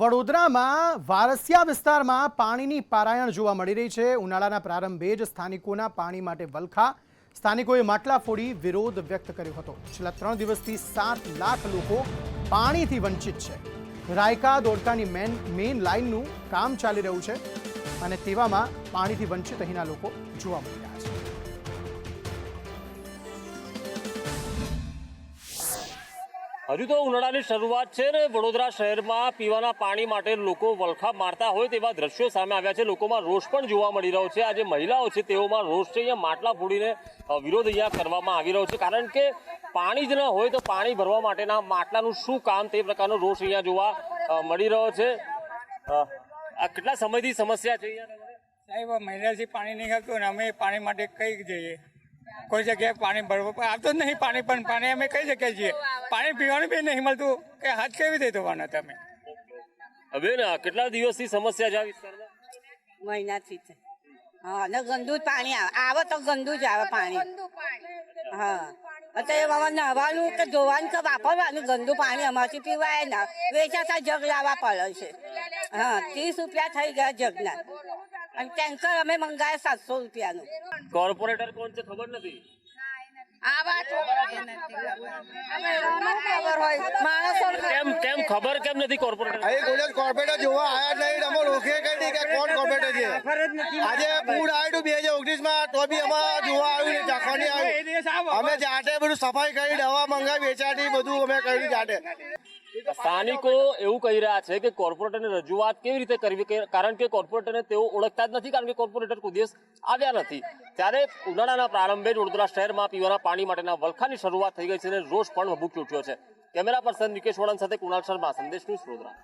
વડોદરામાં વારસિયા વિસ્તારમાં પાણીની પારાયણ જોવા મળી રહી છે. ઉનાળાના પ્રારંભે જ સ્થાનિકોના પાણી માટે વલખા સ્થાનિકોએ માટલા ફોડી વિરોધ વ્યક્ત કર્યો હતો. છેલ્લા ત્રણ દિવસથી સાત લાખ લોકો પાણીથી વંચિત છે. રાયકા દોડકાની મેન, મેઇન લાઇનનું કામ ચાલી રહ્યું છે અને તેવામાં પાણીથી વંચિત અહીંના લોકો જોવા મળી રહ્યા છે. હજુ તો ઉનાળાની શરૂઆત છે ને. વડોદરા શહેરમાં પીવાના પાણી માટે લોકો વલખા મારતા હોય તેવા દ્રશ્યો સામે આવ્યા છે. લોકોમાં રોષ પણ જોવા મળી રહ્યો છે. આજે મહિલાઓ છે તેઓમાં રોષ છે. અહીંયા માટલા ફોડીને વિરોધ અહીંયા કરવામાં આવી રહ્યો છે. કારણ કે પાણી જ ન હોય તો પાણી ભરવા માટેના માટલાનું શું કામ તે પ્રકારનો રોષ અહીંયા જોવા મળી રહ્યો છે. આ કેટલા સમયથી સમસ્યા છે અહીંયા? સાહેબ મહિનાથી પાણી નહીં આવતું અને અમે પાણી માટે કઈ જઈએ. કોઈ જગ્યાએ પાણી ભરવું પણ આવતું જ નહીં પાણી પણ પાણી અમે કઈ જગ્યાએ છીએ? પાણી પીવાનું બી નહીં મળતું. કે હાથ કેવી રીતે ધોવાના તમે? હવે ને કેટલા દિવસથી સમસ્યા છે આ વિસ્તારમાં? મહિનાથી છે હા ને ગંદુ જ પાણી આવે. આવે તો ગંદુ જ આવે પાણી. હા. અત્યારે અમારે નહવાનું કે ધોવાનું કે વાપરવાનું ગંદુ પાણી અમારથી પીવાય ના. વેચાતા જગ લાવવા પડે છે. હા ત્રીસ રૂપિયા થઈ ગયા જગના. અને ટેન્કર અમે મંગાવ્યા સાતસો રૂપિયાનું. કોર્પોરેટર કોણ છે ખબર નથી? કેમ કેમ ખબર કેમ નથી કોર્પોરેટર અહીં કોર્પોરેટર જોવા આયા નહીં અમે રોકે કઈ નહીં કે કોણ કોર્પોરેટર છે? આજે પૂર આવ્યું બે હજાર ઓગણીસમાં તો બી અમારે જોવા આવ્યું નહીં ચાખવાની આવ્યું અમે જાતે બધું સફાઈ કરી દવા મંગાવી વેચાતી બધું અમે કર્યું જાતે. સ્થાનિકો એવું કહી રહ્યા છે કે કોર્પોરેટરને રજૂઆત કેવી રીતે કરવી? કારણ કે કોર્પોરેટરને તેઓ ઓળખતા જ નથી, કારણ કે કોર્પોરેટર કોઈ દિવસ આવ્યા નથી. ત્યારે ઉનાળાના પ્રારંભે જ વડોદરા શહેરમાં પીવાના પાણી માટેના વલખાની શરૂઆત થઈ ગઈ છે અને રોષ પણ ભભૂકી ઉઠ્યો છે. કેમેરા પર્સન નિકેશ વળન સાથે કુણાલ શર્મા, સંદેશ ન્યૂઝ વડોદરા.